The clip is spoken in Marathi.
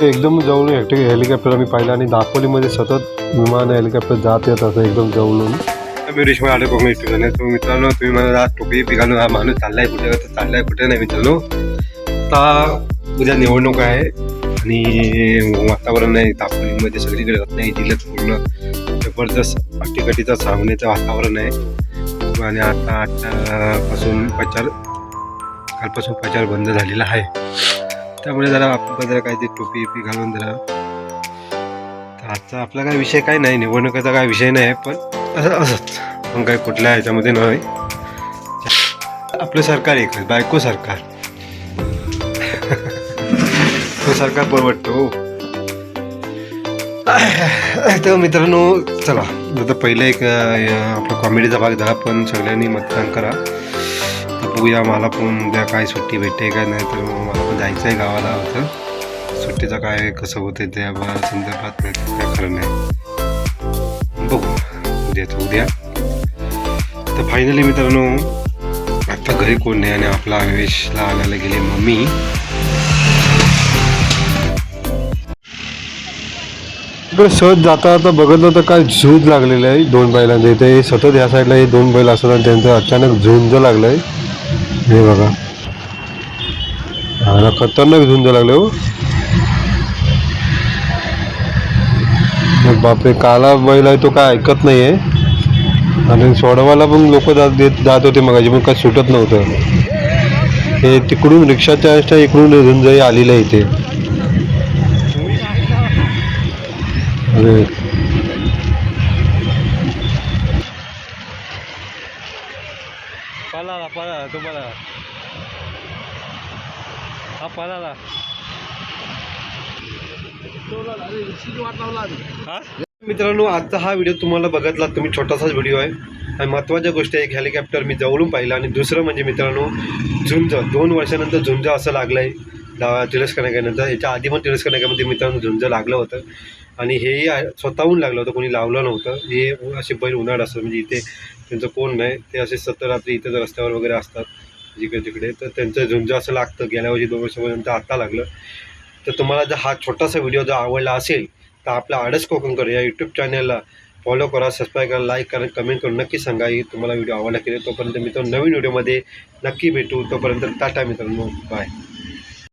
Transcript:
ते एकदम जवळून एकटे हेलिकॉप्टर आम्ही पाहिलं आणि दापोलीमध्ये सतत विमान हेलिकॉप्टर जात येत असं एकदम जवळून. मी रिश्मा आले कोकणी ठिकाणी तो मित्रांनो तुम्ही मला आज टोपी पिकालो हा माणूस चाललाय कुठे? तर चाललाय कुठे नाही मित्रांनो. आता उद्या निवडणूक आहे. आणि वातावरण आहे दापोलीमध्ये सगळीकडे जात नाही जिल्ह्यात पूर्ण जबरदस्त अटीकटीचं सामनेचं वातावरण आहे. आणि आता आजपासून प्रचार कालपासून प्रचार बंद झालेला आहे. त्यामुळे जरा आपण जरा काहीतरी टोपी बिपी घालून जरा आजचा आपला काय विषय काय नाही निवडणुकीचा काय विषय नाही पण असं असंच पण काय कुठल्या ह्याच्यामध्ये नाही. आपलं सरकार एक बायको सरकार. तो सरकार परवडतो हो. तर मित्रांनो चला. आता पहिलं एक आपला कॉमेडीचा भाग झाला पण सगळ्यांनी मतदान करा. तर बघूया मला पण उद्या काय सुट्टी भेटते का नाही तर मग मला पण जायचं आहे गावाला होतं सुट्टीचं काय कसं होतं त्या संदर्भात काय खरं नाही. बघू. उद्याचं उद्या. तर फायनली मित्रांनो आता घरी कोण नाही आणि आपला आवेशला आणायला गेले मम्मी. इकडे सहज जाता आता बघितलं तर काय झूज लागलेलं आहे दोन बैलांचं. इथे सतत या साईडला हे दोन बैल असतात आणि त्यांचं अचानक झुंज लागलंय. हे बघा. हा खतरनाक झुंज लागले हो. बापरे काला बैल आहे तो काय ऐकत नाहीये. आणि सोडवायला पण लोक जात देत जात होते मगाशी पण काय सुटत नव्हतं. हे तिकडून रिक्षाच्या इकडून झुंजही आलेलं आहे इथे. अरे पळाला पळाला तो पळाला हा पळाला. हा? मित्रांनो आजचा हा व्हिडिओ तुम्हाला बघितला तुम्ही छोटासाच व्हिडिओ आहे. आणि महत्त्वाच्या गोष्ट एक हेलिकॉप्टर मी जवळून पाहिलं. आणि दुसरं म्हणजे मित्रांनो झुंज. दोन वर्षानंतर झुंज असं लागलं आहे याच्या आधी पण तिरस्कनाक्यामध्ये मित्रांनो झुंज लागलं होतं. आणि हेही स्वतःहून लागलं होतं कोणी लावलं नव्हतं. हे असे बैल उन्हाळ असतात म्हणजे इथे त्यांचं कोण नाही. ते असे सतत रात्री इथं रस्त्यावर वगैरे असतात जिकडे तिकडे तर त्यांचं झुंज असं लागतं. गेल्या वर्षी दोन वर्षापर्यंत आत्ता लागलं. तर तुम्हाला जर हा छोटासा व्हिडिओ जर आवडला असेल तर आपला आडस कोकणकर या यूट्यूब चॅनलला फॉलो करा सबस्क्राईब करा लाईक करा कमेंट करून नक्की सांगा. की तुम्हाला व्हिडिओ आवडला की नाही तोपर्यंत मित्रांनो नवीन व्हिडिओमध्ये नक्की भेटू. तोपर्यंत टाटा मित्रांनो. बाय